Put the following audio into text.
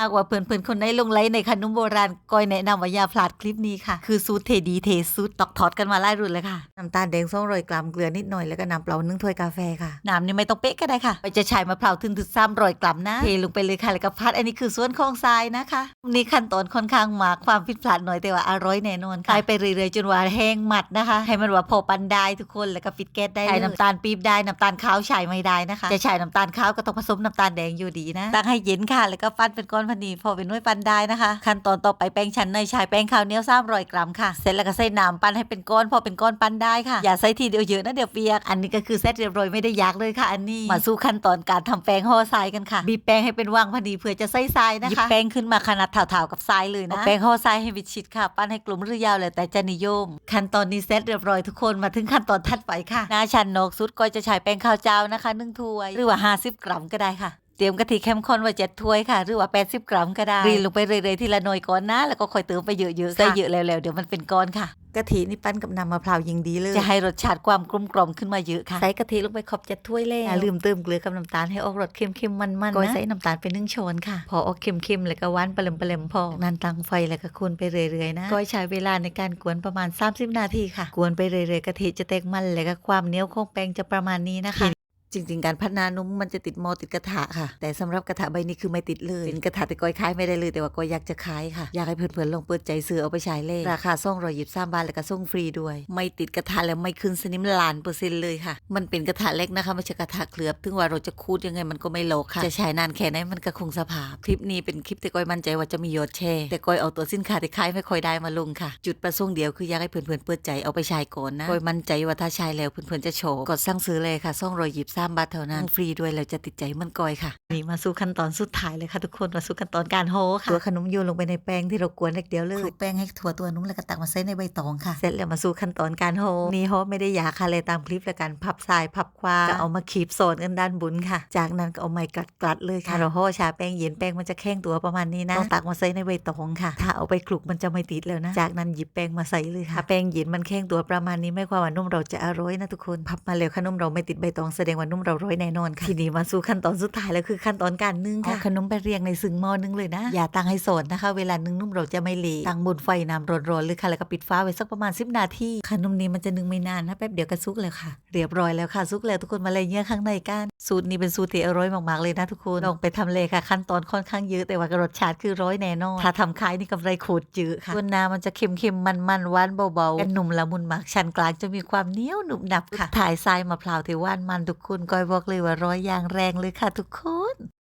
หากว่าเพื่อนๆ คนไหนลงไลค์ในขนมโบราณก้อยแนะนำว่าอย่าพลาดคลิปนี้ค่ะ คือสูตเทดีเทสูตตอกทอดกันมาไล่รุ่นเลยค่ะ น้ำตาลแดงสองร้อยกรัมเกลือนิดหน่อยแล้วก็น้ำเปล่านึ่งถ้วยกาแฟค่ะ น้ำนี่ไม่ต้องเป๊ะก็ได้ค่ะไปจะใช้มะพร้าวถึงถึงสามร้อยกรัมนะ เทลงไปเลยค่ะ แล้วก็พัดอันนี้คือส่วนของทรายนะคะ นี่ขั้นตอนค่อนข้างมากความผิดพลาดหน่อยแต่ว่าอร่อยแน่นอนค่ะไปเรื่อยๆจนว่าแห้งหมัดนะคะ ให้มันว่าพอปันได้ทุกคนแล้วก็ปิดแก๊สได้ใช้น้ำตาลปี๊บได้น้ำตาลขาวใช้ไม่ได้นะคะ จะใช้น้ำตาลขาวก็ต้องผสมน้ำตาลแดงอยู่ดีนะตั้งให้เย็นค่ะแล้วก็ปั้นเป็นก้อนพอดีพอเป็นน้วยปั้นได้นะคะ ขั้นตอนต่อไปแป้งชั้นในใช้แป้งข้าวเหนียวสามร้อยกรัมค่ะ เสร็จแล้วก็ใส่น้ำปั้นให้เป็นก้อนพอเป็นก้อนปั้นได้ค่ะ อย่าใส่ทีเดียวเยอะนะเดี๋ยวเปียก อันนี้ก็คือเซตเรียบร้อยไม่ได้ยากเลยค่ะ อันนี้ มาสู่ขั้นตอนการทำแป้งห่อทรายกันค่ะ บีบแป้งให้เป็นว่างพอดีเพื่อจะใส่ทรายนะคะหยิบแป้งขึ้นมาขนาดเท่าๆกับทรายเลยนะเอาแป้งห่อทรายให้วิดชิดค่ะ ปั้นให้กลมหรือยาวเลยแต่จะนิยม ขั้นตอนนี้เซตเรียบร้อยทุกคนมาถึงขั้นตอนถัดไปค่ะหน้าชั้นนกสุดก็จะใช้แป้งข้าวเจ้านะคะหนึ่งถ้วย หรือว่า 50 กรัมก็ได้ค่ะ เตรียมกะทิเข้มข้นไว้เจ็ดถ้วยค่ะ หรือว่า 80 กรัมก็ได้รีลงไปเรื่อยๆทีละหน่อยก่อนนะ แล้วก็ค่อยเติมไปเยอะๆใส่เยอะแล้วๆเดี๋ยวมันเป็นก้อนค่ะกะทินี่ปั้นกับน้ำมะพร้าวยิงดีเลย จะให้รสชาติความกลมกล่อมขึ้นมาเยอะค่ะ ใส่กะทิลงไปขอบเจ็ดถ้วยแล้วอย่าลืมเติมเกลือกับน้ำตาลให้ออกรสเค็มๆมันๆนะก็ใส่น้ำตาลไปหนึ่งช้อนค่ะ พอออกเค็มๆแล้วก็หวานปลมปลมๆพอนั่นตั้งไฟแล้วก็คนไปเรื่อยๆนะก็ใช้เวลาในการกวนประมาณ 30 นาทีค่ะ กวนไปเรื่อยๆกะทิจะแตกมันแล้วก็ความเหนียวของแป้งจะประมาณนี้นะคะ จริง ๆ การพัฒนานุ่มมันจะติดมอติดกระทะค่ะ แต่สำหรับกระทะใบนี้คือไม่ติดเลยเป็นกระทะแต่ก้อยขายไม่ได้เลยแต่ว่าก้อยอยากจะขายค่ะ อยากให้เพื่อนๆลองเปิดใจซื้อเอาไปใช้เลยราคาส่งรอยยิบสามบาทแล้วก็ส่งฟรีด้วย ไม่ติดกระทะแล้วไม่ขึ้นสนิมลานเปอร์เซ็นต์เลยค่ะ มันเป็นกระทะเล็กนะคะไม่ใช่กระทะเคลือบถึงว่าเราจะคูดยังไงมันก็ไม่โลกค่ะจะใช้นานแค่ไหนมันก็คงสภาพคลิปนี้เป็นคลิปที่ก้อยมั่นใจว่าจะมียอดแชร์แต่ก้อยเอาตัวสินค้าที่ขายไม่ค่อยได้มาลงค่ะ จุดประสงค์เดียวคืออยากให้เพื่อนๆเปิดใจเอาไปใช้ก่อนนะก้อยมั่นใจว่าถ้าใช้แล้วเพื่อนๆจะโชว์กดสั่งซื้อเลยค่ะส่งรอยยิบสามบาทเท่านั้นฟรีด้วยแล้วจะติดใจมันกอยค่ะ นี่มาสู่ขั้นตอนสุดท้ายเลยค่ะทุกคนมาสู่ขั้นตอนการโฮค่ะตัวขนมโยนลงไปในแป้งที่เรากวนเล็กเดียวเลยคลุกแป้งให้ถั่วตัวนุ่มแล้วก็ตักมาใส่ในใบตองค่ะ เสร็จแล้วมาสู่ขั้นตอนการโฮนี่โฮไม่ได้ยาค่ะเลยตามคลิปแล้วกันพับทรายพับควาก็เอามาขีบโซนกันด้านบนค่ะ จากนั้นก็เอาไม้กลัดๆเลยค่ะเราโฮชาแป้งเย็นแป้งมันจะแข็งตัวประมาณนี้นะต้องตักมาใส่ในใบตองค่ะ ถ้าเอาไปคลุกมันจะไม่ติดแล้วนะ จากนั้นหยิบแป้งมาใส่เลยค่ะแป้งเย็นมันแข็งตัวประมาณนี้ไม่ความว่านุ่มเราจะอร่อยนะทุกคนพับมาแล้วค่ะนุ่มเราไม่ติดใบตองแสดงว่านุ่มเราร้อยแน่นอนค่ะทีนี้มาสู่ขั้นตอนสุดท้ายแล้วคือขั้นตอนการนึ่งค่ะเอาขนมไปเรียงในซึ่งหม้อนึงเลยนะ อย่าตั้งให้โสดนะคะ เวลานึ่งนุ่มเราจะไม่เละตั้งบนไฟน้ำร้อนๆเลยค่ะแล้วก็ปิดฟ้าไว้สักประมาณ10นาทีขนมนี้มันจะนึ่งไม่นานนะแป๊บเดียวก็สุกแล้วค่ะ เรียบร้อยแล้วค่ะสุกแล้วทุกคนมาเลยเนื้อข้างในกันสูตรนี้เป็นสูตรที่อร่อยมากๆเลยนะทุกคนลองไปทำเลยค่ะ ขั้นตอนค่อนข้างเยอะแต่ว่ารสชาติคือร้อยแน่นอนถ้าทำขายนี่กำไรโคตรเยอะค่ะส่วนน้ำมันจะเค็มๆมันๆหวานเบาๆกันหนุ่มละมุนมากชั้นกลางจะมีความเหนียวหนุบหนับค่ะถ่ายทรายมะพร้าวที่หว่านมันทุกคนคุณก้อยบอกเลยว่าร้อยอย่างแรงเลยค่ะทุกคน